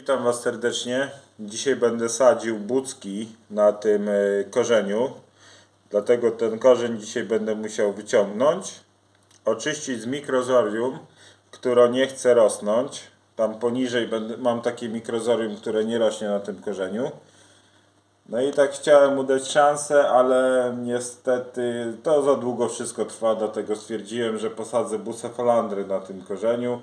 Witam Was serdecznie. Dzisiaj będę sadził bucki na tym e, korzeniu. Dlatego ten korzeń dzisiaj będę musiał wyciągnąć, oczyścić z mikrozorium, które nie chce rosnąć. Tam poniżej będę, mam takie mikrozorium, które nie rośnie na tym korzeniu. No i tak chciałem mu dać szansę, ale niestety to za długo wszystko trwa, dlatego stwierdziłem, że posadzę bucefalandry na tym korzeniu.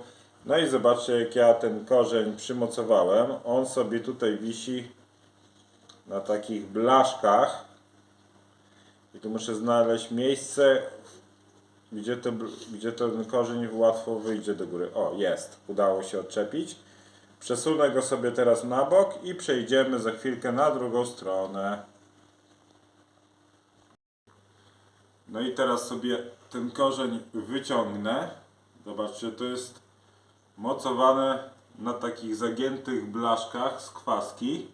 No i zobaczcie jak ja ten korzeń przymocowałem. On sobie tutaj wisi na takich blaszkach. I tu muszę znaleźć miejsce, gdzie, to, gdzie ten korzeń łatwo wyjdzie do góry. O, jest. Udało się odczepić. Przesunę go sobie teraz na bok i przejdziemy za chwilkę na drugą stronę. No i teraz sobie ten korzeń wyciągnę. Zobaczcie, to jest mocowane na takich zagiętych blaszkach z kwaski.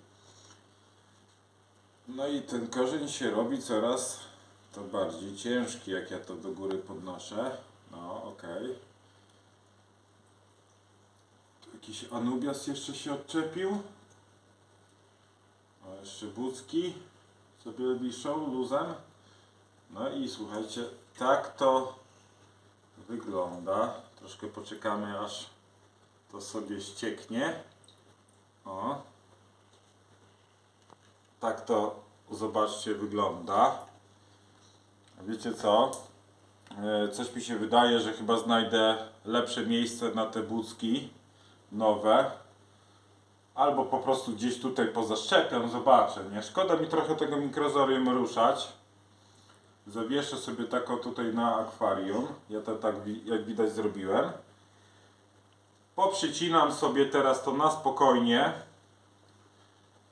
No i ten korzeń się robi coraz to bardziej ciężki, jak ja to do góry podnoszę. No, okej. Tu jakiś Anubias jeszcze się odczepił. O, jeszcze Bucki sobie wiszą luzem. No i słuchajcie, tak to wygląda. Troszkę poczekamy aż to sobie ścieknie. O. Tak to zobaczcie wygląda. Wiecie co? E, Coś mi się wydaje, że chyba znajdę lepsze miejsce na te bucki nowe. Albo po prostu gdzieś tutaj pozaszczepiam, zobaczę. Nie? Szkoda mi trochę tego mikrozorium ruszać. Zawieszę sobie taką tutaj na akwarium. Ja to tak jak widać zrobiłem. Poprzycinam sobie teraz to na spokojnie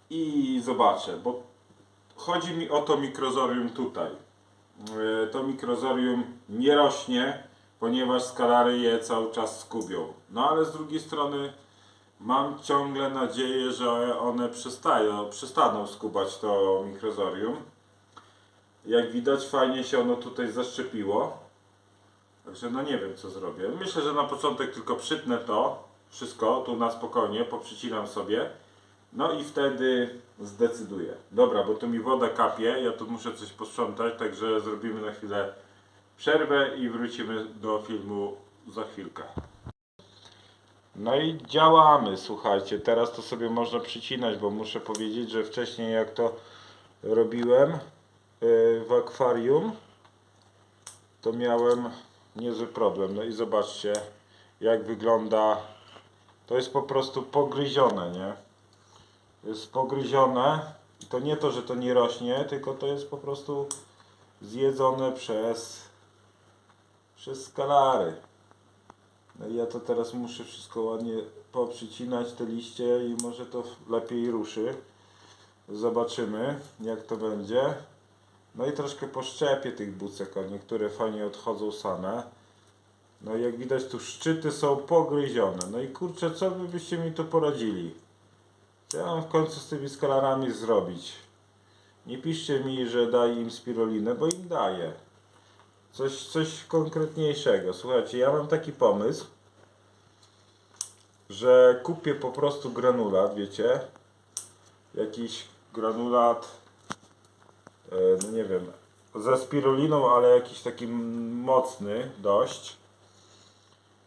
i zobaczę, bo chodzi mi o to mikrozorium tutaj. Yy, To mikrozorium nie rośnie, ponieważ skalary je cały czas skubią. No ale z drugiej strony mam ciągle nadzieję, że one przestają, przestaną skubać to mikrozorium. Jak widać fajnie się ono tutaj zaszczepiło. Także no nie wiem co zrobię. Myślę, że na początek tylko przytnę to wszystko tu na spokojnie, poprzycinam sobie. No i wtedy zdecyduję. Dobra, bo tu mi woda kapie, ja tu muszę coś posprzątać, także zrobimy na chwilę przerwę i wrócimy do filmu za chwilkę. No i działamy, słuchajcie. Teraz to sobie można przycinać, bo muszę powiedzieć, że wcześniej jak to robiłem yy, w akwarium, to miałem niezły problem. No i zobaczcie, jak wygląda. To jest po prostu pogryzione, nie? Jest pogryzione. I to nie to, że to nie rośnie, tylko to jest po prostu zjedzone przez, przez skalary. No i ja to teraz muszę wszystko ładnie poprzycinać te liście i może to lepiej ruszy. Zobaczymy, jak to będzie. No i troszkę poszczepię tych bucek, a niektóre fajnie odchodzą same. No i jak widać tu szczyty są pogryzione. No i kurczę, co wy byście mi tu poradzili? Co ja mam w końcu z tymi skalarami zrobić? Nie piszcie mi, że daję im spirulinę, bo im daję. Coś, coś konkretniejszego. Słuchajcie, ja mam taki pomysł, że kupię po prostu granulat, wiecie? Jakiś granulat nie wiem, ze spiruliną, ale jakiś taki mocny dość.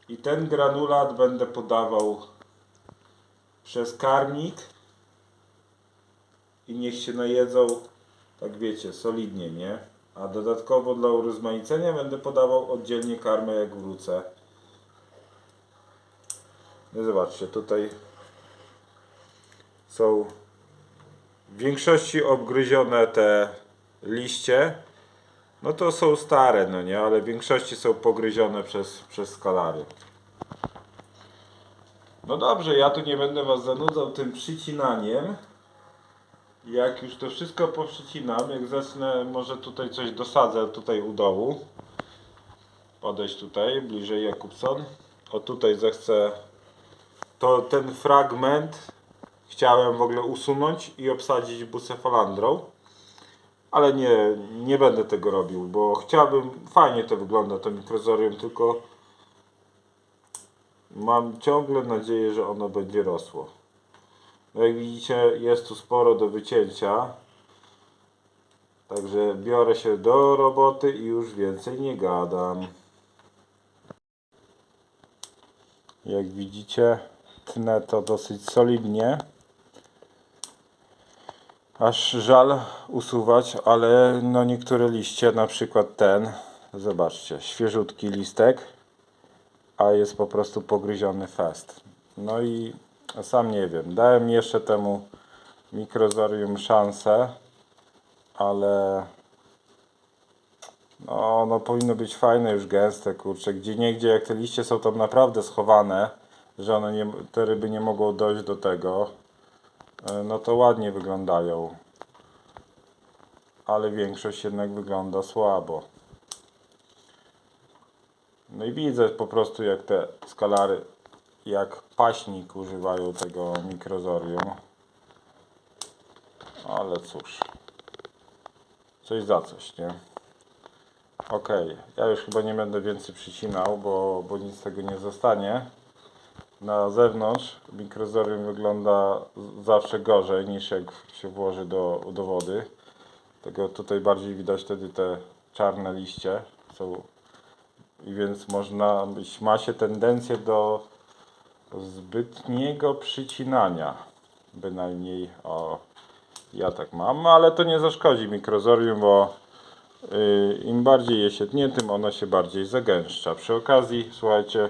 I ten granulat będę podawał przez karmik i niech się najedzą, tak wiecie, solidnie, nie? A dodatkowo dla urozmaicenia będę podawał oddzielnie karmę jak wrócę. No zobaczcie, tutaj są w większości obgryzione te liście. No to są stare, no nie, ale w większości są pogryzione przez, przez skalary. No dobrze, ja tu nie będę Was zanudzał tym przycinaniem. Jak już to wszystko poprzycinam, jak zacznę, może tutaj coś dosadzę tutaj u dołu. Podejść tutaj, bliżej Jakubson. O tutaj zechcę to ten fragment chciałem w ogóle usunąć i obsadzić bucefalandrą. Ale nie, nie będę tego robił, bo chciałbym, fajnie to wygląda to mikrozorium, tylko mam ciągle nadzieję, że ono będzie rosło. No jak widzicie jest tu sporo do wycięcia. Także biorę się do roboty i już więcej nie gadam. Jak widzicie tnę to dosyć solidnie. Aż żal usuwać, ale no niektóre liście, na przykład ten, zobaczcie, świeżutki listek, a jest po prostu pogryziony fest. No i sam nie wiem, dałem jeszcze temu mikrozorium szansę, ale no, no powinno być fajne już gęste, kurczę, gdzie niegdzie jak te liście są tam naprawdę schowane, że one nie, te ryby nie mogą dojść do tego, no to ładnie wyglądają. Ale większość jednak wygląda słabo. No i widzę po prostu jak te skalary, jak paśnik używają tego mikrozorium. Ale cóż. Coś za coś, nie? Okej, ja już chyba nie będę więcej przycinał, bo, bo nic z tego nie zostanie. Na zewnątrz mikrozorium wygląda zawsze gorzej niż jak się włoży do, do wody. Tego tutaj bardziej widać wtedy te czarne liście są i więc można ma się tendencję do zbytniego przycinania. Bynajmniej o ja tak mam, ale to nie zaszkodzi mikrozorium, bo y, im bardziej je się tnie, tym ono się bardziej zagęszcza. Przy okazji, słuchajcie,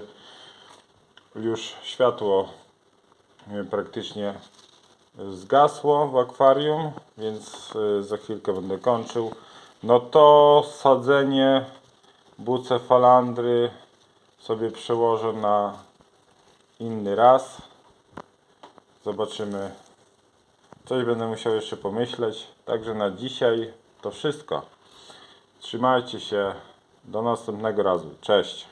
już światło y, praktycznie zgasło w akwarium, więc y, za chwilkę będę kończył. No to sadzenie bucefalandry sobie przełożę na inny raz. Zobaczymy. Coś będę musiał jeszcze pomyśleć. Także na dzisiaj to wszystko. Trzymajcie się. Do następnego razu. Cześć.